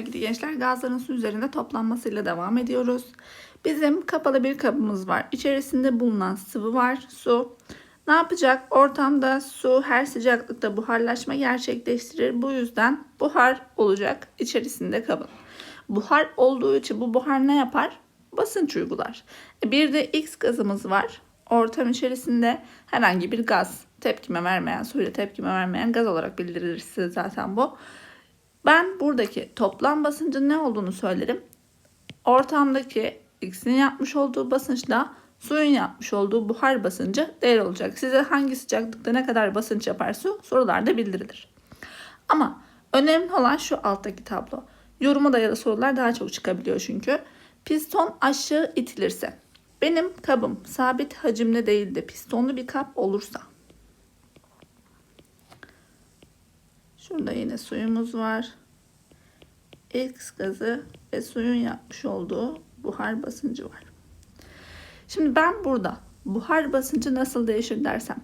Sevgili gençler gazların su üzerinde toplanmasıyla devam ediyoruz. Bizim kapalı bir kabımız var. İçerisinde bulunan sıvı var su. Ne yapacak? Ortamda su her sıcaklıkta buharlaşma gerçekleştirir. Bu yüzden buhar olacak içerisinde kabın. Buhar olduğu için bu buhar ne yapar? Basınç uygular. E, Bir de X gazımız var. Ortam içerisinde herhangi bir gaz tepkime vermeyen, suyla tepkime vermeyen gaz olarak bildirilir size zaten bu. Ben buradaki toplam basıncın ne olduğunu söylerim. Ortamdaki X'in yapmış olduğu basınçla suyun yapmış olduğu buhar basıncı değer olacak. Size hangi sıcaklıkta ne kadar basınç yapar su sorularda bildirilir. Ama önemli olan şu alttaki tablo. Yoruma dayalı sorular daha çok çıkabiliyor çünkü. Piston aşağı itilirse benim kabım sabit hacimde değil de pistonlu bir kap olursa Şurada yine suyumuz var. X gazı ve suyun yapmış olduğu buhar basıncı var. Şimdi ben burada buhar basıncı nasıl değişir dersem.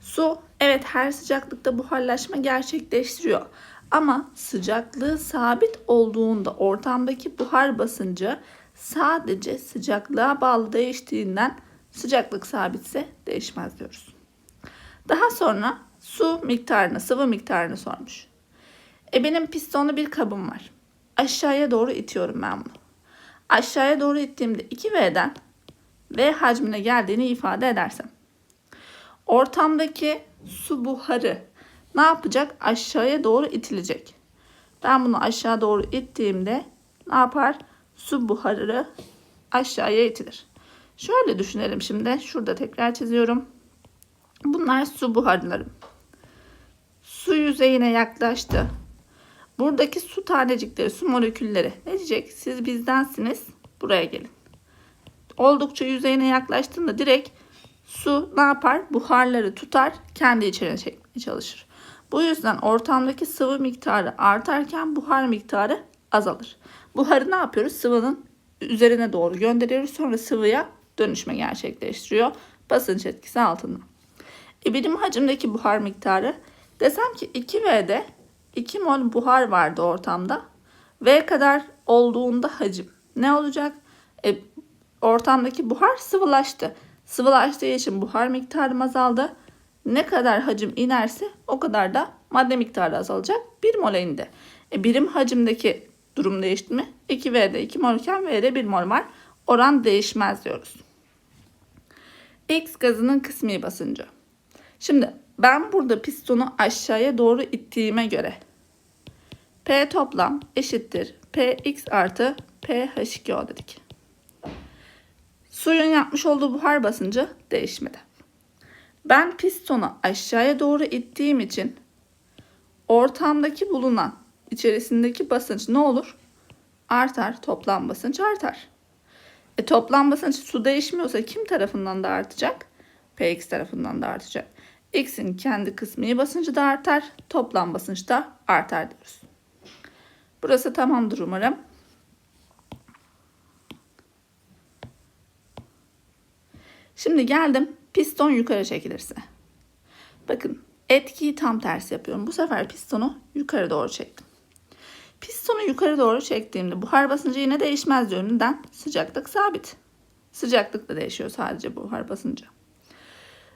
Su evet her sıcaklıkta buharlaşma gerçekleştiriyor. Ama sıcaklığı sabit olduğunda ortamdaki buhar basıncı sadece sıcaklığa bağlı değiştiğinden sıcaklık sabitse değişmez diyoruz. Daha sonra su miktarını, sıvı miktarını sormuş. E benim pistonlu bir kabım var. Aşağıya doğru itiyorum ben bunu. Aşağıya doğru ittiğimde 2V'den V hacmine geldiğini ifade edersem. Ortamdaki su buharı ne yapacak? Aşağıya doğru itilecek. Ben bunu aşağı doğru ittiğimde ne yapar? Su buharı aşağıya itilir. Şöyle düşünelim şimdi. Şurada tekrar çiziyorum. Bunlar su buharları. Su yüzeyine yaklaştı. Buradaki su tanecikleri, su molekülleri ne diyecek? Siz bizdensiniz. Buraya gelin. Oldukça yüzeyine yaklaştığında direkt su ne yapar? Buharları tutar, kendi içine çekmeye çalışır. Bu yüzden ortamdaki sıvı miktarı artarken buhar miktarı azalır. Buharı ne yapıyoruz? Sıvının üzerine doğru gönderiyoruz. Sonra sıvıya dönüşme gerçekleştiriyor. Basınç etkisi altında. E benim hacimdeki buhar miktarı desem ki 2V'de 2 mol buhar vardı ortamda. V kadar olduğunda hacim ne olacak? E, ortamdaki buhar sıvılaştı. Sıvılaştığı için buhar miktarım azaldı. Ne kadar hacim inerse o kadar da madde miktarı azalacak. 1 mole indi. E, birim hacimdeki durum değişti mi? 2V'de 2 mol iken V'de 1 mol var. Oran değişmez diyoruz. X gazının kısmi basıncı. Şimdi ben burada pistonu aşağıya doğru ittiğime göre P toplam eşittir Px artı PH2O dedik. Suyun yapmış olduğu buhar basıncı değişmedi. Ben pistonu aşağıya doğru ittiğim için ortamdaki bulunan içerisindeki basınç ne olur? Artar. Toplam basınç artar. E, toplam basınç su değişmiyorsa kim tarafından da artacak? Px tarafından da artacak. X'in kendi kısmi basıncı da artar. Toplam basınç da artar diyoruz. Burası tamamdır umarım. Şimdi geldim piston yukarı çekilirse. Bakın etkiyi tam tersi yapıyorum. Bu sefer pistonu yukarı doğru çektim. Pistonu yukarı doğru çektiğimde buhar basıncı yine değişmez diyorum. Neden? Sıcaklık sabit. Sıcaklık da değişiyor sadece buhar basıncı.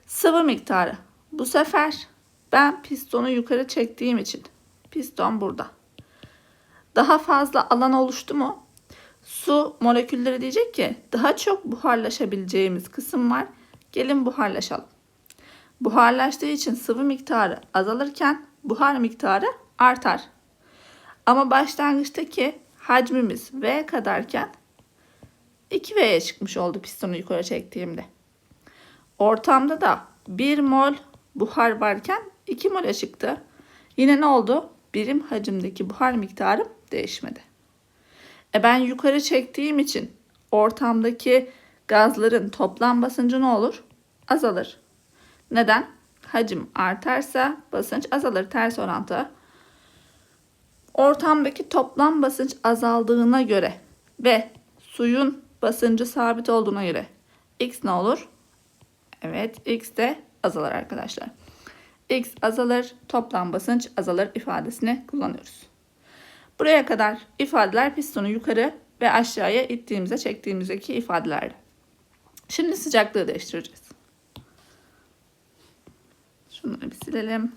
Sıvı miktarı. Bu sefer ben pistonu yukarı çektiğim için piston burada. Daha fazla alan oluştu mu? Su molekülleri diyecek ki daha çok buharlaşabileceğimiz kısım var. Gelin buharlaşalım. Buharlaştığı için sıvı miktarı azalırken buhar miktarı artar. Ama başlangıçtaki hacmimiz V kadarken 2V'ye çıkmış oldu pistonu yukarı çektiğimde. Ortamda da 1 mol buhar varken 2 mole çıktı. Yine ne oldu? Birim hacimdeki buhar miktarım değişmedi. E ben yukarı çektiğim için ortamdaki gazların toplam basıncı ne olur? Azalır. Neden? Hacim artarsa basınç azalır. Ters orantı. Ortamdaki toplam basınç azaldığına göre ve suyun basıncı sabit olduğuna göre x ne olur? Evet x de azalır arkadaşlar. X azalır, toplam basınç azalır ifadesini kullanıyoruz. Buraya kadar ifadeler pistonu yukarı ve aşağıya ittiğimizde çektiğimizdeki ifadelerdi. Şimdi sıcaklığı değiştireceğiz. Şunları bir silelim.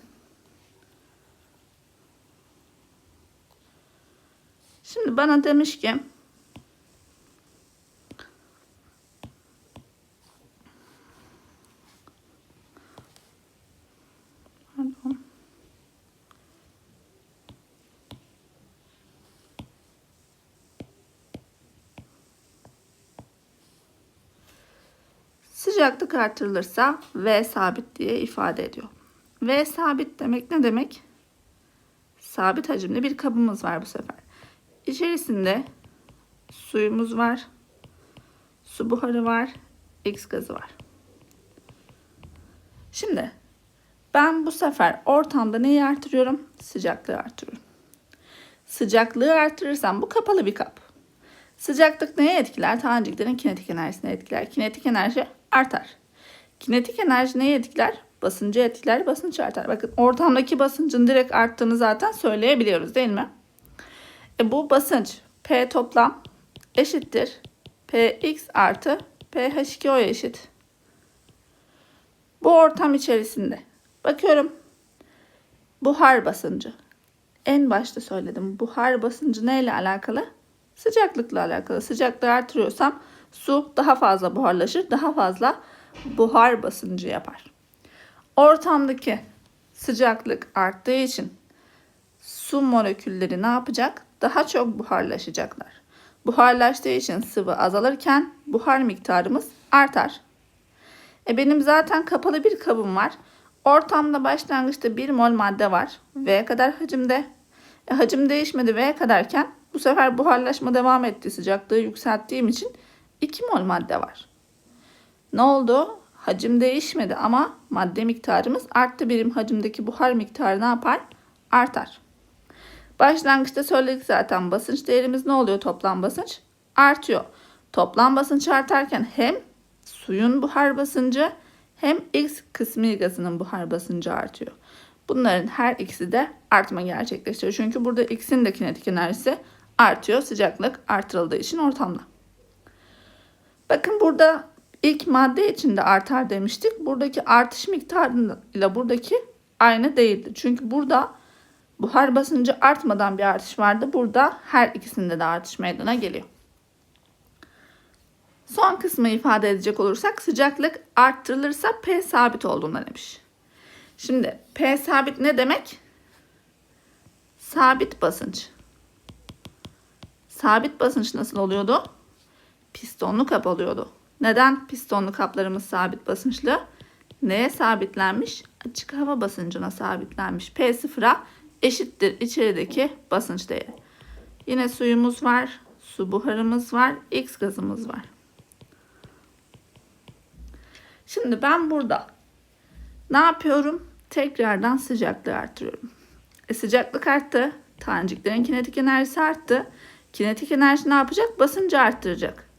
Şimdi bana demiş ki Pardon. Sıcaklık artırılırsa V sabit diye ifade ediyor. V sabit demek ne demek? Sabit hacimli bir kabımız var bu sefer. İçerisinde suyumuz var. Su buharı var. X gazı var. Şimdi ben bu sefer ortamda neyi artırıyorum? Sıcaklığı artırıyorum. Sıcaklığı artırırsam bu kapalı bir kap. Sıcaklık neye etkiler? Taneciklerin kinetik enerjisine etkiler. Kinetik enerji artar. Kinetik enerji neye etkiler? Basıncı etkiler, basınç artar. Bakın ortamdaki basıncın direkt arttığını zaten söyleyebiliyoruz değil mi? E bu basınç P toplam eşittir. Px artı PH2O eşit. Bu ortam içerisinde. Bakıyorum. Buhar basıncı. En başta söyledim. Buhar basıncı neyle alakalı? Sıcaklıkla alakalı. Sıcaklığı artırıyorsam su daha fazla buharlaşır. Daha fazla buhar basıncı yapar. Ortamdaki sıcaklık arttığı için su molekülleri ne yapacak? Daha çok buharlaşacaklar. Buharlaştığı için sıvı azalırken buhar miktarımız artar. E benim zaten kapalı bir kabım var. Ortamda başlangıçta 1 mol madde var. V kadar hacimde. E hacim değişmedi V kadarken bu sefer buharlaşma devam etti. Sıcaklığı yükselttiğim için 2 mol madde var. Ne oldu? Hacim değişmedi ama madde miktarımız arttı. Birim hacimdeki buhar miktarı ne yapar? Artar. Başlangıçta söyledik zaten basınç değerimiz ne oluyor toplam basınç? Artıyor. Toplam basınç artarken hem suyun buhar basıncı hem X kısmi gazının buhar basıncı artıyor. Bunların her ikisi de artma gerçekleştiriyor. Çünkü burada X'in de kinetik enerjisi artıyor sıcaklık artırıldığı için ortamda. Bakın burada ilk madde içinde artar demiştik. Buradaki artış miktarıyla buradaki aynı değildi. Çünkü burada buhar basıncı artmadan bir artış vardı. Burada her ikisinde de artış meydana geliyor. Son kısmı ifade edecek olursak sıcaklık arttırılırsa P sabit olduğunda demiş. Şimdi P sabit ne demek? Sabit basınç. Sabit basınç nasıl oluyordu? Pistonlu kap oluyordu. Neden pistonlu kaplarımız sabit basınçlı? Neye sabitlenmiş? Açık hava basıncına sabitlenmiş. P sıfıra eşittir içerideki basınç değeri. Yine suyumuz var, su buharımız var, X gazımız var. Şimdi ben burada ne yapıyorum? Tekrardan sıcaklığı artırıyorum. E sıcaklık arttı. Taneciklerin kinetik enerjisi arttı. Kinetik enerji ne yapacak? Basıncı arttıracak.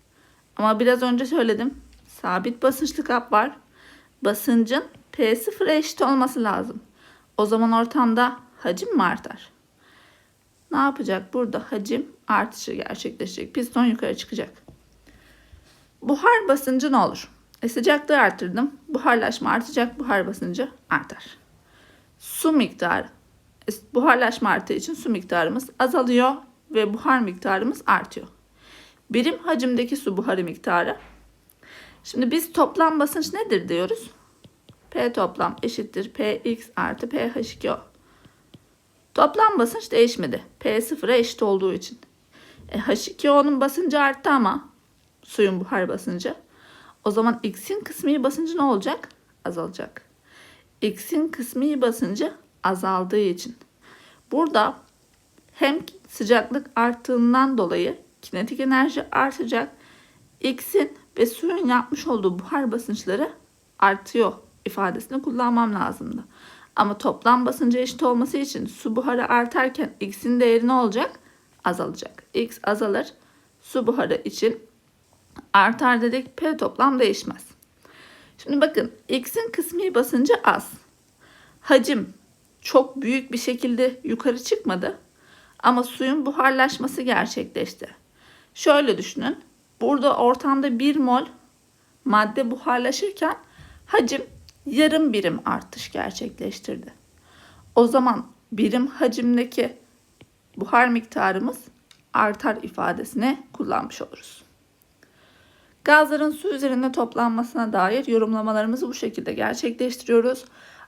Ama biraz önce söyledim. Sabit basınçlı kap var. Basıncın P0'a eşit olması lazım. O zaman ortamda hacim mi artar? Ne yapacak? Burada hacim artışı gerçekleşecek. Piston yukarı çıkacak. Buhar basıncı ne olur? E sıcaklığı arttırdım. Buharlaşma artacak. Buhar basıncı artar. Su miktarı. E, buharlaşma arttığı için su miktarımız azalıyor ve buhar miktarımız artıyor. Birim hacimdeki su buharı miktarı. Şimdi biz toplam basınç nedir diyoruz? P toplam eşittir Px artı PH2O. Toplam basınç değişmedi. P sıfıra eşit olduğu için. E, H2O'nun basıncı arttı ama suyun buhar basıncı. O zaman X'in kısmi basıncı ne olacak? Azalacak. X'in kısmi basıncı azaldığı için. Burada hem sıcaklık arttığından dolayı kinetik enerji artacak. X'in ve suyun yapmış olduğu buhar basınçları artıyor ifadesini kullanmam lazımdı. Ama toplam basıncı eşit olması için su buharı artarken X'in değeri ne olacak? Azalacak. X azalır. Su buharı için artar dedik. P toplam değişmez. Şimdi bakın X'in kısmi basıncı az. Hacim çok büyük bir şekilde yukarı çıkmadı. Ama suyun buharlaşması gerçekleşti. Şöyle düşünün. Burada ortamda 1 mol madde buharlaşırken hacim yarım birim artış gerçekleştirdi. O zaman birim hacimdeki buhar miktarımız artar ifadesini kullanmış oluruz. Gazların su üzerinde toplanmasına dair yorumlamalarımızı bu şekilde gerçekleştiriyoruz.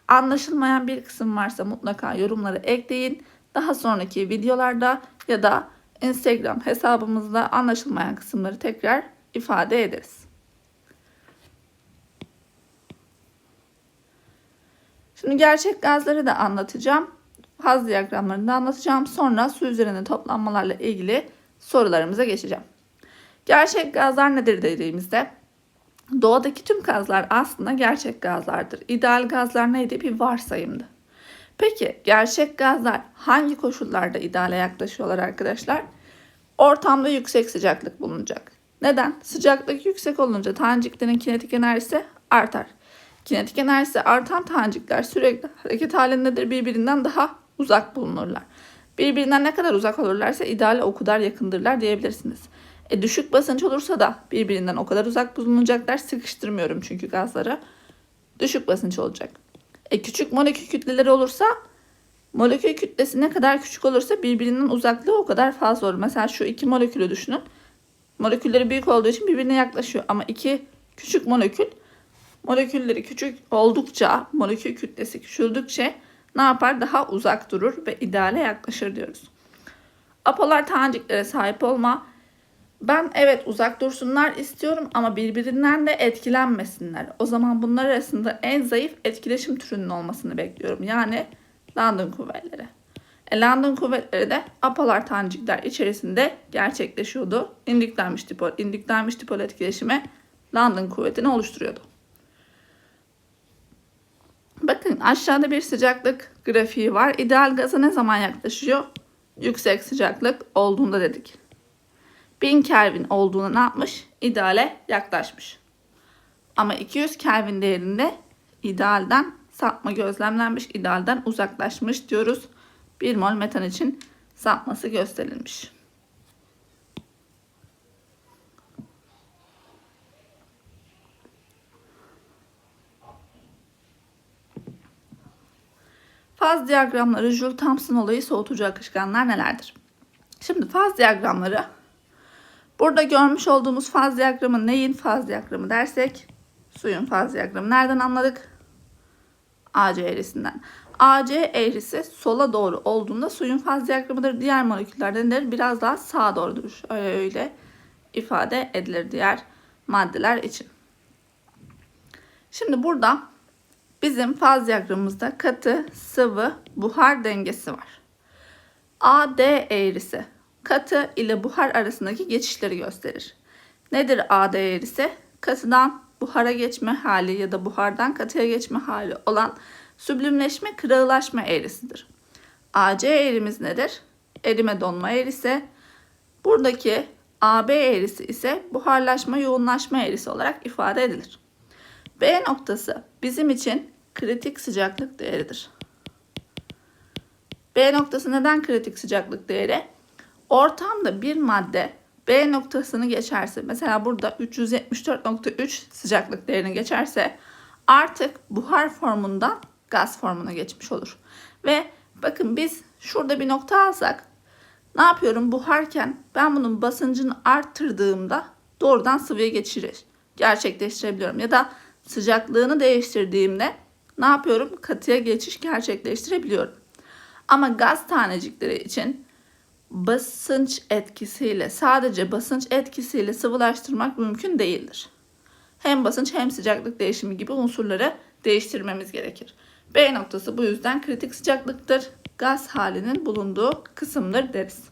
Anlaşılmayan bir kısım varsa mutlaka yorumları ekleyin. Daha sonraki videolarda ya da Instagram hesabımızda anlaşılmayan kısımları tekrar ifade ederiz. Şimdi gerçek gazları da anlatacağım. Faz diyagramlarını da anlatacağım. Sonra su üzerinde toplanmalarla ilgili sorularımıza geçeceğim. Gerçek gazlar nedir dediğimizde doğadaki tüm gazlar aslında gerçek gazlardır. İdeal gazlar neydi? Bir varsayımdı. Peki gerçek gazlar hangi koşullarda ideale yaklaşıyorlar arkadaşlar? Ortamda yüksek sıcaklık bulunacak. Neden? Sıcaklık yüksek olunca taneciklerin kinetik enerjisi artar. Kinetik enerjisi artan tanecikler sürekli hareket halindedir birbirinden daha uzak bulunurlar. Birbirinden ne kadar uzak olurlarsa ideale o kadar yakındırlar diyebilirsiniz. E, düşük basınç olursa da birbirinden o kadar uzak bulunacaklar. Sıkıştırmıyorum çünkü gazları. Düşük basınç olacak. E, küçük molekül kütleleri olursa molekül kütlesi ne kadar küçük olursa birbirinden uzaklığı o kadar fazla olur. Mesela şu iki molekülü düşünün. Molekülleri büyük olduğu için birbirine yaklaşıyor. Ama iki küçük molekül molekülleri küçük oldukça molekül kütlesi küçüldükçe ne yapar? Daha uzak durur ve ideale yaklaşır diyoruz. Apolar taneciklere sahip olma. Ben evet uzak dursunlar istiyorum ama birbirinden de etkilenmesinler. O zaman bunlar arasında en zayıf etkileşim türünün olmasını bekliyorum. Yani London kuvvetleri. E, London kuvvetleri de apolar tanecikler içerisinde gerçekleşiyordu. İndiklenmiş dipol, indiklenmiş dipol etkileşimi London kuvvetini oluşturuyordu. Bakın aşağıda bir sıcaklık grafiği var. İdeal gaza ne zaman yaklaşıyor? Yüksek sıcaklık olduğunda dedik. 1000 Kelvin olduğunda ne yapmış? İdeale yaklaşmış. Ama 200 Kelvin değerinde idealden sapma gözlemlenmiş, idealden uzaklaşmış diyoruz. 1 mol metan için sapması gösterilmiş. Faz diyagramları, Joule-Thomson olayı soğutucu akışkanlar nelerdir? Şimdi faz diyagramları Burada görmüş olduğumuz faz diyagramı neyin faz diyagramı dersek suyun faz diyagramı nereden anladık? AC eğrisinden. AC eğrisi sola doğru olduğunda suyun faz diyagramıdır. Diğer moleküllerden de biraz daha sağa doğrudur. Öyle öyle ifade edilir diğer maddeler için. Şimdi burada bizim faz diyagramımızda katı, sıvı, buhar dengesi var. AD eğrisi katı ile buhar arasındaki geçişleri gösterir. Nedir A değerisi? Katıdan buhara geçme hali ya da buhardan katıya geçme hali olan süblimleşme kırağılaşma eğrisidir. AC eğrimiz nedir? Erime donma eğrisi. Buradaki AB eğrisi ise buharlaşma yoğunlaşma eğrisi olarak ifade edilir. B noktası bizim için kritik sıcaklık değeridir. B noktası neden kritik sıcaklık değeri? Ortamda bir madde B noktasını geçerse mesela burada 374.3 sıcaklık değerini geçerse artık buhar formundan gaz formuna geçmiş olur. Ve bakın biz şurada bir nokta alsak ne yapıyorum buharken ben bunun basıncını arttırdığımda doğrudan sıvıya geçirir gerçekleştirebiliyorum. Ya da sıcaklığını değiştirdiğimde ne yapıyorum? Katıya geçiş gerçekleştirebiliyorum. Ama gaz tanecikleri için basınç etkisiyle sadece basınç etkisiyle sıvılaştırmak mümkün değildir. Hem basınç hem sıcaklık değişimi gibi unsurları değiştirmemiz gerekir. B noktası bu yüzden kritik sıcaklıktır. Gaz halinin bulunduğu kısımdır deriz.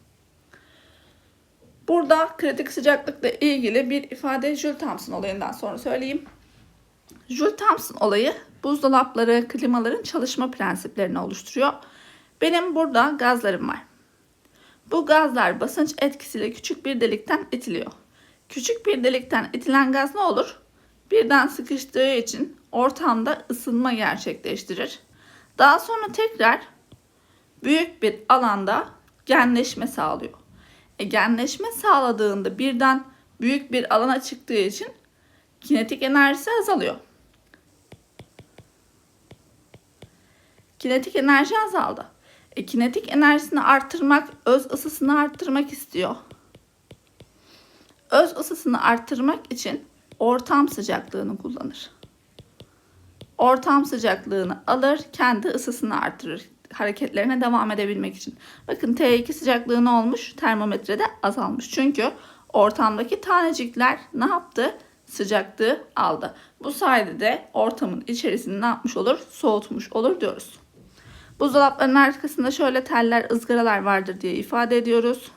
Burada kritik sıcaklıkla ilgili bir ifade Joule Thomson olayından sonra söyleyeyim. Joule Thomson olayı buzdolapları, klimaların çalışma prensiplerini oluşturuyor. Benim burada gazlarım var. Bu gazlar basınç etkisiyle küçük bir delikten itiliyor. Küçük bir delikten itilen gaz ne olur? Birden sıkıştığı için ortamda ısınma gerçekleştirir. Daha sonra tekrar büyük bir alanda genleşme sağlıyor. E, genleşme sağladığında birden büyük bir alana çıktığı için kinetik enerjisi azalıyor. Kinetik enerji azaldı. E, kinetik enerjisini arttırmak, öz ısısını arttırmak istiyor. Öz ısısını arttırmak için ortam sıcaklığını kullanır. Ortam sıcaklığını alır, kendi ısısını artırır hareketlerine devam edebilmek için. Bakın T2 sıcaklığı ne olmuş? Termometrede azalmış. Çünkü ortamdaki tanecikler ne yaptı? Sıcaklığı aldı. Bu sayede de ortamın içerisini ne yapmış olur? Soğutmuş olur diyoruz. Buzdolaplarının arkasında şöyle teller, ızgaralar vardır diye ifade ediyoruz.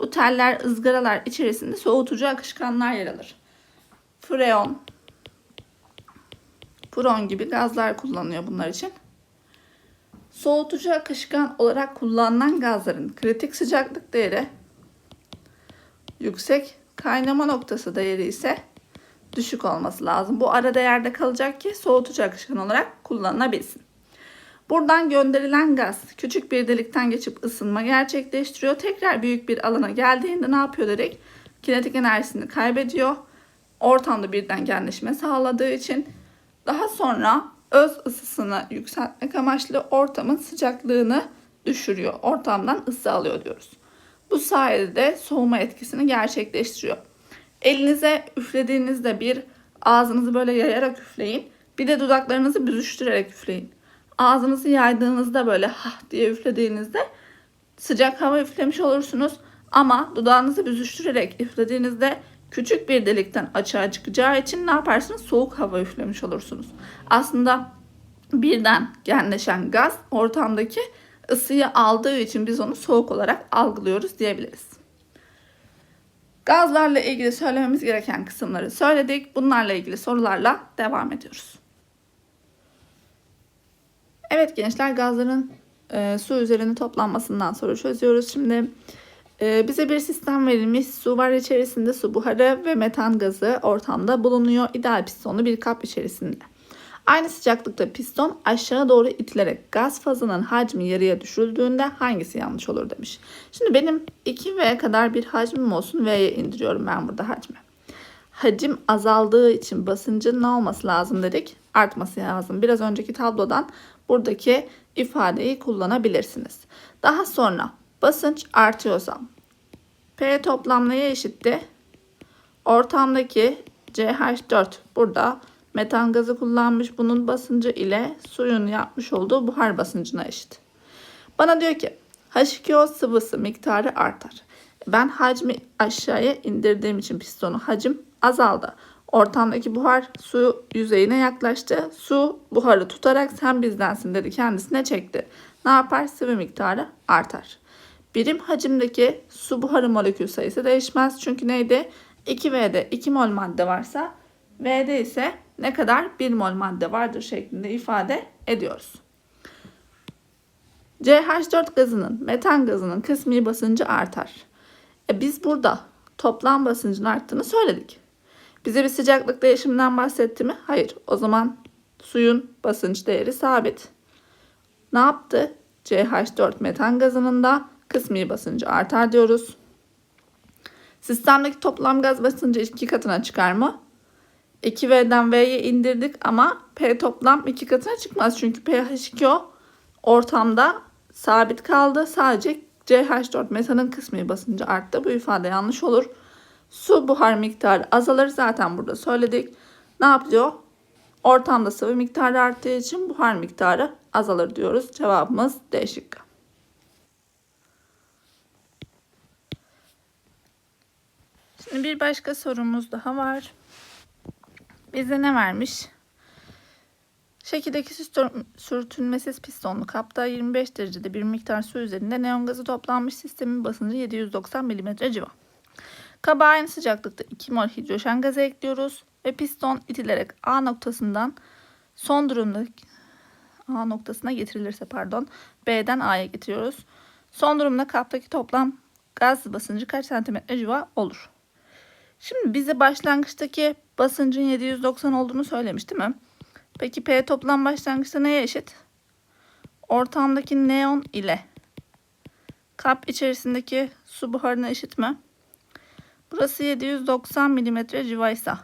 Bu teller, ızgaralar içerisinde soğutucu akışkanlar yer alır. Freon, puron gibi gazlar kullanılıyor bunlar için. Soğutucu akışkan olarak kullanılan gazların kritik sıcaklık değeri yüksek, kaynama noktası değeri ise düşük olması lazım. Bu arada yerde kalacak ki soğutucu akışkan olarak kullanılabilsin. Buradan gönderilen gaz küçük bir delikten geçip ısınma gerçekleştiriyor. Tekrar büyük bir alana geldiğinde ne yapıyor dedik? Kinetik enerjisini kaybediyor. Ortamda birden genleşme sağladığı için daha sonra öz ısısını yükseltmek amaçlı ortamın sıcaklığını düşürüyor. Ortamdan ısı alıyor diyoruz. Bu sayede de soğuma etkisini gerçekleştiriyor. Elinize üflediğinizde bir ağzınızı böyle yayarak üfleyin. Bir de dudaklarınızı büzüştürerek üfleyin. Ağzınızı yaydığınızda böyle hah diye üflediğinizde sıcak hava üflemiş olursunuz. Ama dudağınızı büzüştürerek üflediğinizde küçük bir delikten açığa çıkacağı için ne yaparsınız? Soğuk hava üflemiş olursunuz. Aslında birden genleşen gaz ortamdaki ısıyı aldığı için biz onu soğuk olarak algılıyoruz diyebiliriz. Gazlarla ilgili söylememiz gereken kısımları söyledik. Bunlarla ilgili sorularla devam ediyoruz. Evet gençler gazların e, su üzerinde toplanmasından soru çözüyoruz. Şimdi e, bize bir sistem verilmiş. Su var içerisinde su buharı ve metan gazı ortamda bulunuyor. İdeal pistonlu bir kap içerisinde. Aynı sıcaklıkta piston aşağı doğru itilerek gaz fazının hacmi yarıya düşürüldüğünde hangisi yanlış olur demiş. Şimdi benim 2V kadar bir hacmim olsun V'ye indiriyorum ben burada hacmi. Hacim azaldığı için basıncın ne olması lazım dedik? Artması lazım. Biraz önceki tablodan buradaki ifadeyi kullanabilirsiniz. Daha sonra basınç artıyorsa P toplam eşitti? Ortamdaki CH4 burada metan gazı kullanmış. Bunun basıncı ile suyun yapmış olduğu buhar basıncına eşit. Bana diyor ki H2O sıvısı miktarı artar. Ben hacmi aşağıya indirdiğim için pistonu hacim azaldı. Ortamdaki buhar su yüzeyine yaklaştı. Su buharı tutarak sen bizdensin dedi kendisine çekti. Ne yapar? Sıvı miktarı artar. Birim hacimdeki su buharı molekül sayısı değişmez. Çünkü neydi? 2V'de 2 mol madde varsa V'de ise ne kadar 1 mol madde vardır şeklinde ifade ediyoruz. CH4 gazının, metan gazının kısmi basıncı artar. E biz burada toplam basıncın arttığını söyledik. Bize bir sıcaklık değişiminden bahsetti mi? Hayır. O zaman suyun basınç değeri sabit. Ne yaptı? CH4 metan gazının da kısmi basıncı artar diyoruz. Sistemdeki toplam gaz basıncı iki katına çıkar mı? 2V'den V'ye indirdik ama P toplam iki katına çıkmaz. Çünkü pH2O ortamda sabit kaldı. Sadece CH4 metanın kısmi basıncı arttı. Bu ifade yanlış olur. Su buhar miktarı azalır. Zaten burada söyledik. Ne yapıyor? Ortamda sıvı miktarı arttığı için buhar miktarı azalır diyoruz. Cevabımız D şıkkı. Şimdi bir başka sorumuz daha var. Bize ne vermiş? Şekildeki sürtünmesiz pistonlu kapta 25 derecede bir miktar su üzerinde neon gazı toplanmış sistemin basıncı 790 mm civa. Kaba aynı sıcaklıkta 2 mol hidrojen gazı ekliyoruz ve piston itilerek A noktasından son durumda A noktasına getirilirse pardon B'den A'ya getiriyoruz. Son durumda kaptaki toplam gaz basıncı kaç santimetre civa olur? Şimdi bize başlangıçtaki basıncın 790 olduğunu söylemiş değil mi? Peki P toplam başlangıçta neye eşit? Ortamdaki neon ile Kap içerisindeki su buharına eşit mi? Burası 790 mm civaysa.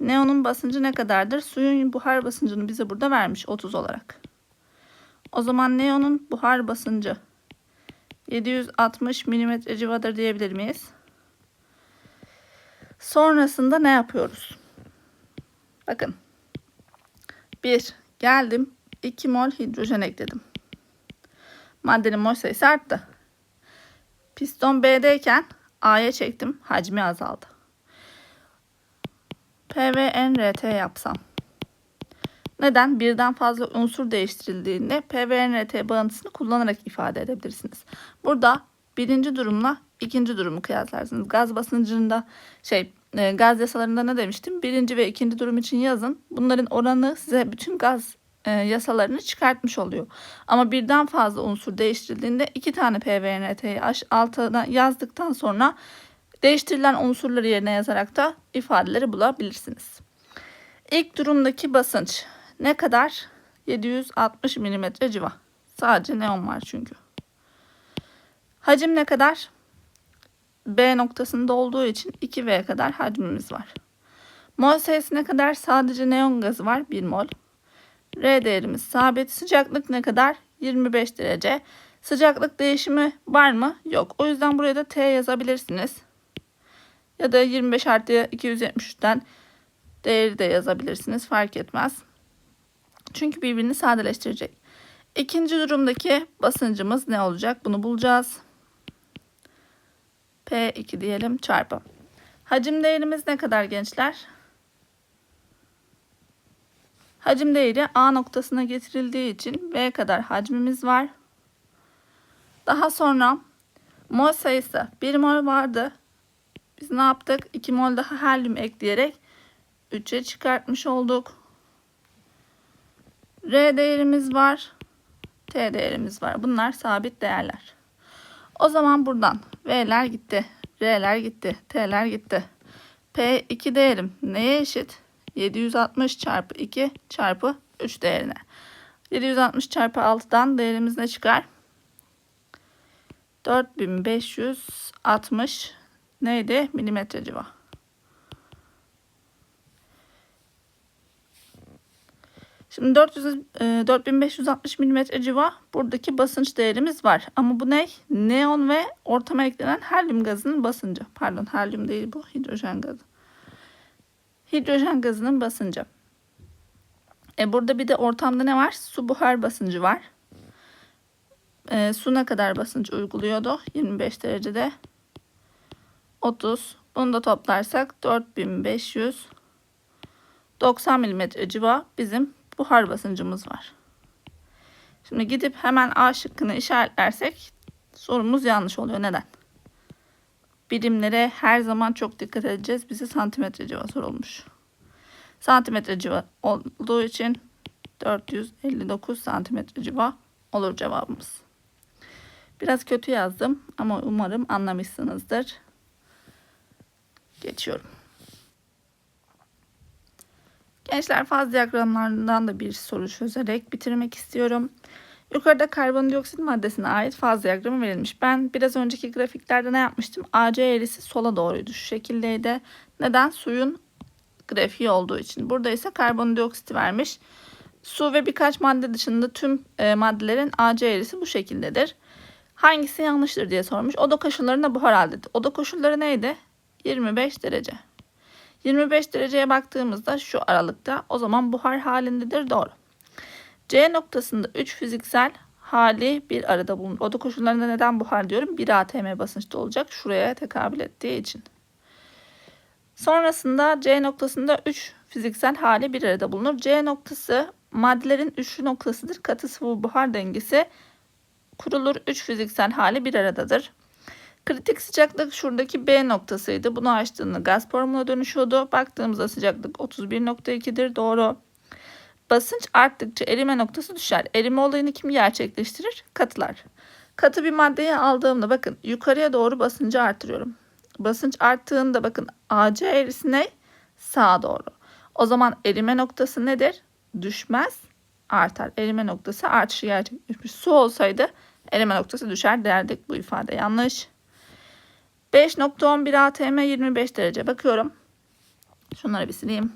Neonun basıncı ne kadardır? Suyun buhar basıncını bize burada vermiş 30 olarak. O zaman neonun buhar basıncı 760 mm civadır diyebilir miyiz? Sonrasında ne yapıyoruz? Bakın. 1. Geldim. 2 mol hidrojen ekledim. Maddenin mol sayısı arttı. Piston B'deyken A'ya çektim. Hacmi azaldı. PVNRT yapsam. Neden? Birden fazla unsur değiştirildiğinde PVNRT bağıntısını kullanarak ifade edebilirsiniz. Burada birinci durumla ikinci durumu kıyaslarsınız. Gaz basıncında şey e, gaz yasalarında ne demiştim? Birinci ve ikinci durum için yazın. Bunların oranı size bütün gaz e, yasalarını çıkartmış oluyor. Ama birden fazla unsur değiştirildiğinde iki tane PVNRT'yi altına yazdıktan sonra değiştirilen unsurları yerine yazarak da ifadeleri bulabilirsiniz. İlk durumdaki basınç ne kadar? 760 mm civa. Sadece neon var çünkü. Hacim ne kadar? B noktasında olduğu için 2V kadar hacmimiz var. Mol sayısı ne kadar? Sadece neon gazı var 1 mol. R değerimiz sabit. Sıcaklık ne kadar? 25 derece. Sıcaklık değişimi var mı? Yok. O yüzden buraya da T yazabilirsiniz. Ya da 25 artı 273'ten değeri de yazabilirsiniz. Fark etmez. Çünkü birbirini sadeleştirecek. İkinci durumdaki basıncımız ne olacak? Bunu bulacağız. P2 diyelim çarpı. Hacim değerimiz ne kadar gençler? Hacim değeri A noktasına getirildiği için V kadar hacmimiz var. Daha sonra mol sayısı 1 mol vardı. Biz ne yaptık? 2 mol daha helyum ekleyerek 3'e çıkartmış olduk. R değerimiz var. T değerimiz var. Bunlar sabit değerler. O zaman buradan V'ler gitti. R'ler gitti. T'ler gitti. P2 değerim neye eşit? 760 çarpı 2 çarpı 3 değerine. 760 çarpı 6'dan değerimiz ne çıkar? 4560 neydi? Milimetre civa. Şimdi 400, e, 4560 mm civa buradaki basınç değerimiz var. Ama bu ne? Neon ve ortama eklenen helyum gazının basıncı. Pardon helyum değil bu hidrojen gazı. Hidrojen gazının basıncı. E burada bir de ortamda ne var? Su buhar basıncı var. E, su ne kadar basınç uyguluyordu? 25 derecede. 30. Bunu da toplarsak 4500 90 mm civa bizim buhar basıncımız var. Şimdi gidip hemen A şıkkını işaretlersek sorumuz yanlış oluyor. Neden? Birimlere her zaman çok dikkat edeceğiz. Bize santimetre civa sorulmuş. Santimetre civa olduğu için 459 santimetre civa olur cevabımız. Biraz kötü yazdım ama umarım anlamışsınızdır. Geçiyorum. Gençler faz diyagramlarından da bir soru çözerek bitirmek istiyorum. Yukarıda karbondioksit maddesine ait faz diyagramı verilmiş. Ben biraz önceki grafiklerde ne yapmıştım? AC eğrisi sola doğruydu. Şu şekildeydi. Neden? Suyun grafiği olduğu için. Burada ise karbondioksiti vermiş. Su ve birkaç madde dışında tüm e, maddelerin AC eğrisi bu şekildedir. Hangisi yanlıştır diye sormuş. Oda koşullarında buhar halde. Oda koşulları neydi? 25 derece. 25 dereceye baktığımızda şu aralıkta o zaman buhar halindedir. Doğru. C noktasında 3 fiziksel hali bir arada bulunur. Oda koşullarında neden buhar diyorum? 1 atm basınçta olacak. Şuraya tekabül ettiği için. Sonrasında C noktasında 3 fiziksel hali bir arada bulunur. C noktası maddelerin üçlü noktasıdır. Katı sıvı buhar dengesi kurulur. 3 fiziksel hali bir aradadır. Kritik sıcaklık şuradaki B noktasıydı. Bunu açtığında gaz formuna dönüşüyordu. Baktığımızda sıcaklık 31.2'dir. Doğru. Basınç arttıkça erime noktası düşer. Erime olayını kim gerçekleştirir? Katılar. Katı bir maddeyi aldığımda bakın yukarıya doğru basıncı artırıyorum. Basınç arttığında bakın AC eğrisi ne? Sağa doğru. O zaman erime noktası nedir? Düşmez, artar. Erime noktası artışı gerçekleşmiş. Su olsaydı Eleme noktası düşer derdik. Bu ifade yanlış. 5.11 atm 25 derece. Bakıyorum. Şunları bir sileyim.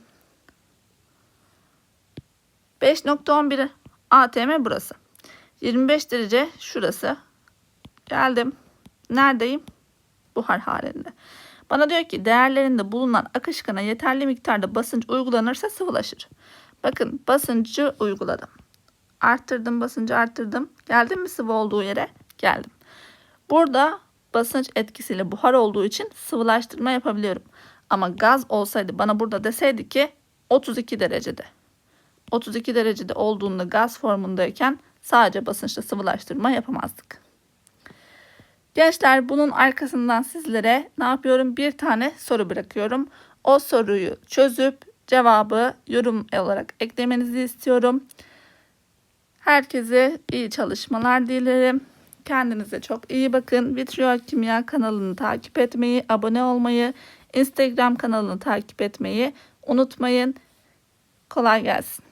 5.11 atm burası. 25 derece şurası. Geldim. Neredeyim? Buhar halinde. Bana diyor ki değerlerinde bulunan akışkana yeterli miktarda basınç uygulanırsa sıvılaşır. Bakın basıncı uyguladım. Arttırdım basıncı arttırdım. Geldim mi sıvı olduğu yere? Geldim. Burada basınç etkisiyle buhar olduğu için sıvılaştırma yapabiliyorum. Ama gaz olsaydı bana burada deseydi ki 32 derecede. 32 derecede olduğunda gaz formundayken sadece basınçla sıvılaştırma yapamazdık. Gençler bunun arkasından sizlere ne yapıyorum? Bir tane soru bırakıyorum. O soruyu çözüp cevabı yorum olarak eklemenizi istiyorum. Herkese iyi çalışmalar dilerim. Kendinize çok iyi bakın. Vitriol Kimya kanalını takip etmeyi, abone olmayı, Instagram kanalını takip etmeyi unutmayın. Kolay gelsin.